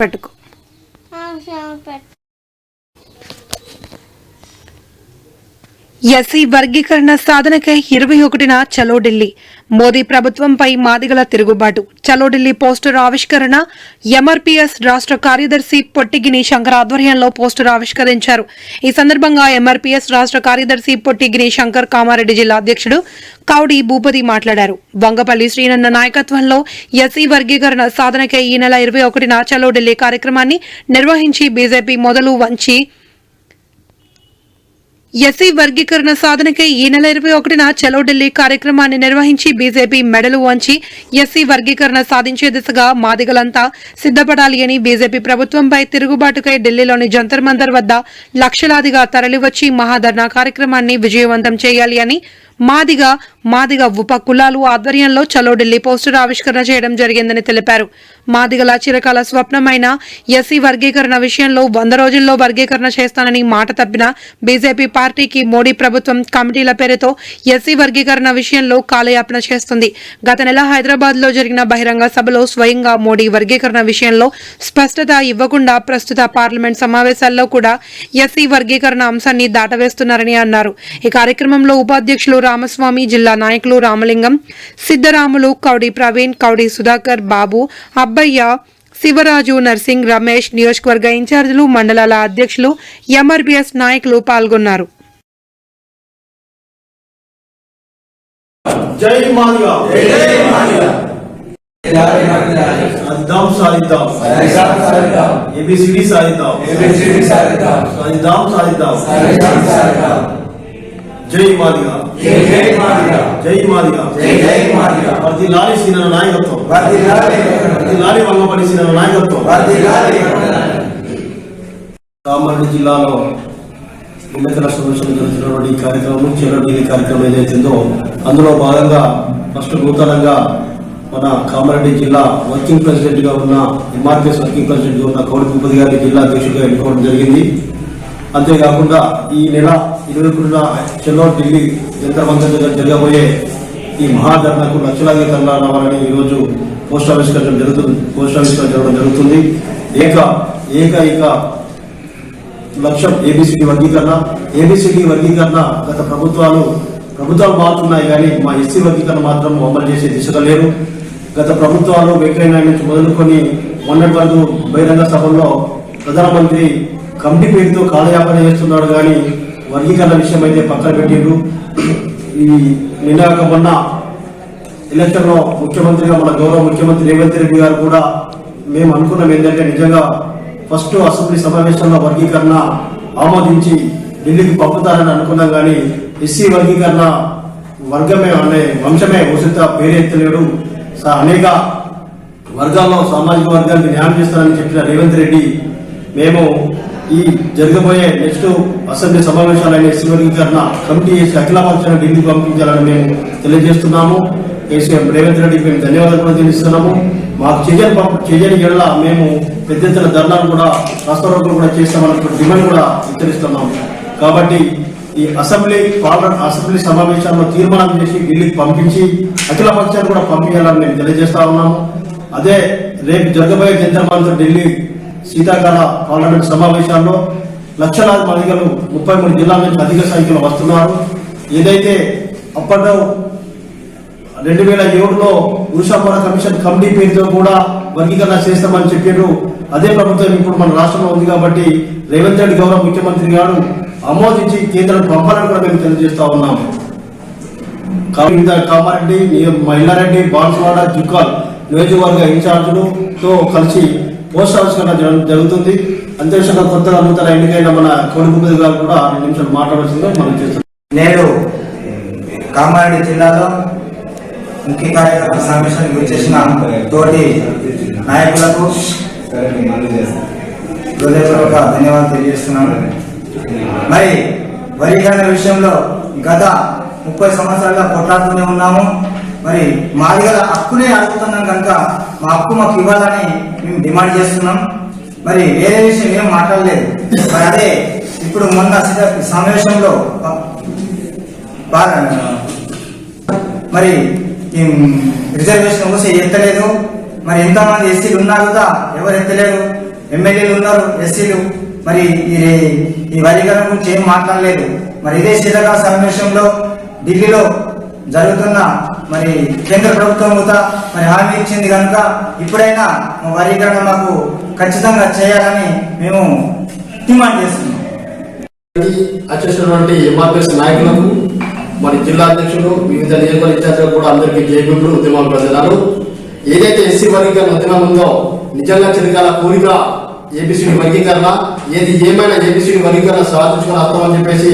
పెట్టుకో. ఎస్సీ వర్గీకరణ సాధనకై ఇరవై ఒకటిన చలో ఢిల్లీ. మోదీ ప్రభుత్వంపై మాదిగల తిరుగుబాటు. చలో ఢిల్లీ పోస్టర్ ఆవిష్కరణ ఎంఆర్పీఎస్ రాష్ట్ర కార్యదర్శి పొట్టిగిని శంకర్ ఆధ్వర్యంలో పోస్టర్ ఆవిష్కరించారు. ఈ సందర్భంగా ఎంఆర్పీఎస్ రాష్ట్ర కార్యదర్శి పొట్టిగిని శంకర్ కామారెడ్డి జిల్లా అధ్యక్షుడు కౌడి భూపతి మాట్లాడారు. వంగపల్లి శ్రీనన్న నాయకత్వంలో ఎస్సీ వర్గీకరణ సాధనకై ఈ నెల ఇరవై ఒకటిన చలో ఢిల్లీ కార్యక్రమాన్ని నిర్వహించి బీజేపీ మొదలు వంచి ఎస్సీ వర్గీకరణ సాధనకై ఈ నెల ఇరవై ఒకటిన చలో ఢిల్లీ కార్యక్రమాన్ని నిర్వహించి బీజేపీ మెడలు వంచి ఎస్సీ వర్గీకరణ సాధించే దిశగా మాదిగలంతా సిద్ధపడాలి అని బీజేపీ ప్రభుత్వంపై తిరుగుబాటుకై ఢిల్లీలోని జంతర్ మందర్ వద్ద లక్షలాదిగా తరలివచ్చి మహాధర్నా కార్యక్రమాన్ని విజయవంతం చేయాలి అని మాదిగా మాదిగ ఉప కులాలు ఆధ్వర్యంలో చలో ఢిల్లీ పోస్టర్ ఆవిష్కరణ చేయడం జరిగిందని తెలిపారు. మాదిగల చిరకాల స్వప్నమైన ఎస్సీ వర్గీకరణ విషయంలో వంద రోజుల్లో వర్గీకరణ చేస్తానని మాట తప్పిన బీజేపీ పార్టీకి మోడీ ప్రభుత్వం కమిటీల పేరుతో ఎస్సీ వర్గీకరణ విషయంలో కాలయాపన చేస్తుంది. గత నెల హైదరాబాద్లో జరిగిన బహిరంగ సభలో స్వయంగా మోడీ వర్గీకరణ విషయంలో స్పష్టత ఇవ్వకుండా ప్రస్తుత పార్లమెంట్ సమావేశాల్లో కూడా ఎస్సీ వర్గీకరణ అంశాన్ని దాటవేస్తున్నారని అన్నారు. ఈ కార్యక్రమంలో ఉపాధ్యక్షులు రామస్వామి జిల్లా నాయకులు రామలింగం సిద్ధరాములు కౌడి ప్రవీణ్ కౌడి సుధాకర్ బాబు అబ్బయ్య శివరాజు నర్సింగ్ రమేష్ నియోజకవర్గ ఇన్ఛార్జీలు మండలాల అధ్యక్షులు ఎంఆర్బీఎస్ నాయకులు పాల్గొన్నారు. జై మాదిగా. సాధిద్దాం సాధిద్దాం. ఏబిసిడి సాధిద్దాం. సాధిద్దాం సాధిద్దాం. జై మాదిగా. జై మాదిగా. ప్రతి లారీ సీన నాయకత్వం. ప్రతి లారీ వంగపల్లి సీన నాయకత్వం. కామారెడ్డి జిల్లాలో ఎన్నికల సమస్యలు జరుగుతున్నటువంటి కార్యక్రమం ఈ కార్యక్రమం ఏదైతుందో అందులో భాగంగా ఫస్ట్ నూతనంగా మన కామారెడ్డి జిల్లా వర్కింగ్ ప్రెసిడెంట్గా ఉన్న ఎంఆర్పిఎస్ వర్కింగ్ ప్రెసిడెంట్గా ఉన్న కౌడి భూపతి గారిని జిల్లా అధ్యక్షుడిగా ఎన్నుకోవడం జరిగింది. అంతేకాకుండా ఈ నెల ఇరవై ఒకటిన చెన్నో ఢిల్లీ జంతర్ మంత్రి దగ్గర జరగబోయే ఈ మహాధర్నకు లక్షలాది తరలా రావాలని ఈరోజు పోస్ట్ ఆవిష్కరణ జరుగుతుంది. పోస్ట్ ఆవిష్కరణ జరగడం జరుగుతుంది. ఏక ఏకైక లక్ష్యం ఏబిసిడి వర్గీకరణ. ఏబిసిడి వర్గీకరణ గత ప్రభుత్వాలు ప్రభుత్వాలు మారుతున్నాయి కానీ మా ఎస్సీ వర్గీకరణ మాత్రం అమలు చేసే దిశగా లేరు గత ప్రభుత్వాలు వెంకయ్య నాయుడు నుంచి మొదలుకొని మొన్నటి వరకు బహిరంగ సభల్లో ప్రధానమంత్రి కమిటీ పేరుతో కాలయాపన చేస్తున్నాడు కానీ వర్గీకరణ విషయం అయితే పక్కన పెట్టిండ్రు. ఈ నిన్నక మొన్న ఎలక్షన్లో ముఖ్యమంత్రిగా మన గౌరవ ముఖ్యమంత్రి రేవంత్ రెడ్డి గారు కూడా మేము అనుకున్నాం ఏంటంటే నిజంగా ఫస్ట్ అసెంబ్లీ సమావేశంలో వర్గీకరణ ఆమోదించి ఢిల్లీకి పంపుతారని అనుకున్నాం కానీ ఎస్సీ వర్గీకరణ వర్గమే అనే వంశమే ఉచిత పేరెత్తలేడు అనేక వర్గాల్లో సామాజిక వర్గానికి న్యాయం చేస్తారని చెప్పిన రేవంత్ రెడ్డి మేము ఈ జరగబోయే నెక్స్ట్ అసెంబ్లీ సమావేశాలైన ఎస్సీ కమిటీ చేసి అఖిల పక్షాన్ని ఢిల్లీకి పంపించాలని మేము తెలియజేస్తున్నాము. కేసీఎం రేవంత్ రెడ్డికి మేము ధన్యవాదాలు కూడా తెలుస్తున్నాము మాకు చేయని పంప- చేయని ఎడల మేము పెద్ద ఎత్తున ధర్నాలు కూడా రాష్ట్రాలు కూడా చేస్తామన్న డిమాండ్ కూడా హెచ్చరిస్తున్నాము కాబట్టి ఈ అసెంబ్లీ పార్లమెంట్ అసెంబ్లీ సమావేశాల్లో తీర్మానం చేసి ఢిల్లీకి పంపించి అఖిల పక్షాన్ని కూడా పంపించాలని మేము తెలియజేస్తా ఉన్నాము. అదే రేపు జరగబోయే జంతర్ ఢిల్లీ శీతాకాల పార్లమెంట్ సమావేశాల్లో లక్షలాది మందిగలు ముప్పై మూడు జిల్లాల నుంచి అధిక సంఖ్యలో వస్తున్నారు. ఏదైతే అప్పట్లో రెండు వేల ఏడులో ఉషాపుర కమిషన్ కమిటీ పేరుతో కూడా వర్గీకరణ చేస్తామని చెప్పారు. అదే ప్రభుత్వం ఇప్పుడు మన రాష్ట్రంలో ఉంది కాబట్టి రేవంత్ రెడ్డి గౌరవ ముఖ్యమంత్రి గారు ఆమోదించి కేంద్రం పంపాలని కూడా మేము తెలియజేస్తా ఉన్నాము. వివిధ కామారెడ్డి మహిళారెడ్డి మల్లారెడ్డి బాన్సువాడ జుక్కాల్ నియోజకవర్గ ఇన్ఛార్జులతో కలిసి పోస్ట్ ఆఫీస్ జరు- జరుగుతుంది. అంతేకాకుండా కొత్తగా నూతన ఎన్నికైన మన కోడిపుప్పది గారు కూడా రెండు నిమిషాలు మాట్లాడాల్సిందిగా మనం చేస్తున్నాం. నేడు కామారెడ్డి జిల్లాలో ముఖ్య కార్యకర్త సమావేశానికి వచ్చేసిన తోటి నాయకులకు హృదయపూర్వక ధన్యవాదాలు తెలియజేస్తున్నాను. మరి వరీకరణ విషయంలో గత ముప్పై సంవత్సరాలుగా కొట్లాడుతూనే ఉన్నాము. మరి మాదిగల హక్కునే అడుగుతున్నాం కనుక మా హక్కు మాకు ఇవ్వాలని మేము డిమాండ్ చేస్తున్నాం. మరి వేరే విషయం ఏం మాట్లాడలేదు. మరి అదే ఇప్పుడు మొన్న సమావేశంలో మరి ఈ రిజర్వేషన్ కోసం ఎత్తలేదు. మరి ఎంతమంది ఎస్సీలు ఉన్నారు కదా ఎవరు ఎత్తలేరు? ఎమ్మెల్యేలు ఉన్నారు ఎస్సీలు. మరి ఈ ఈ వర్గీకరణ గురించి ఏం మాట్లాడలేదు. మరి ఇదే శీతకాల సమావేశంలో ఢిల్లీలో జరుగుతున్న మరి కేంద్ర ప్రభుత్వం కూడా మరి హామీ ఇచ్చింది కనుక ఇప్పుడైనా మా వర్గీకరణ మాకు ఖచ్చితంగా చేయాలని మేము డిమాండ్ చేస్తున్నాం. వచ్చేసినటువంటి ఎంఆర్పిఎస్ నాయకులకు మరి జిల్లా అధ్యక్షులు వివిధ నియోజకవర్గ ఇన్ఛార్జీలు కూడా అందరికీ జయగుండ్లు ఉద్యమాలు ప్రజలు ఏదైతే ఎస్సీ వర్గీకరణ ఉద్యమం ఉందో నిజంగా చిరకాల కోరిక ఏబిసిడి వర్గీకరణ ఏది ఏమైనా ఏబిసిడి వర్గీకరణ సాధించుకుని వస్తామని చెప్పేసి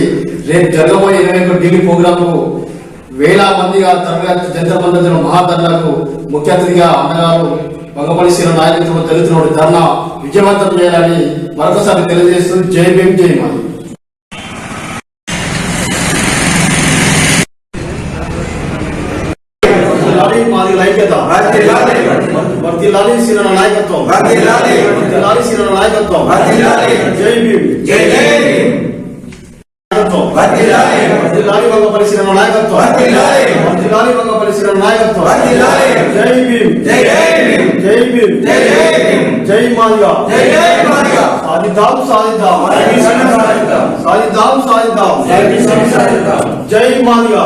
రేపు జరగబోయే ఇరవై ఒకటి ఢిల్లీ ప్రోగ్రామ్ వేల మందిగా తరగతి జంతర్ మందిర మహాధర్నాకు ముఖ్య అతిథిగా అన్నగారు శ్రీ నాయకత్వంలో జరుగుతున్న ధర్నా విజయవంతం చేయాలని మరొకసారి తెలియజేస్తూ జై భీమ్ జై మాది ఐక్యత నాయకత్వం. నాయకత్వం. జై భీమ్. జై జై భీమ్. నాయకత్వం వర్ధిల్లాలి. వర్ధిల్లాలి వంగపల్లి సీనన్న నాయకత్వం వర్ధిల్లాలి. వర్ధిల్లాలి వంగపల్లి సీనన్న నాయకత్వం వర్ధిల్లాలి. జై భీమ్ జై జై భీమ్. జై భీమ్ జై జై భీమ్. జై మాదిగా జై జై మాదిగా. సాధిద్దాం సాధిద్దాం సాధిద్దాం, సాధిద్దాం. సాధిద్దాం సాధిద్దాం సాధిద్దాం. జై మాదిగా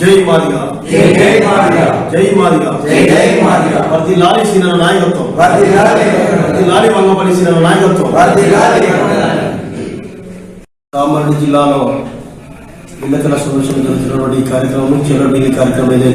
జై మాదిగా. జై మాదిగా జై మాదిగా. జై మాదిగా జై జై మాదిగా. వర్ధిల్లాలి సీనన్న నాయకత్వం వర్ధిల్లాలి. వర్ధిల్లాలి వంగపల్లి సీనన్న నాయకత్వం వర్ధిల్లాలి. కామారెడ్డి జిల్లాలో ఎన్నికల సమస్యలు జరుగుతున్నటువంటి ఈ కార్యక్రమం ఢిల్లీ కార్యక్రమం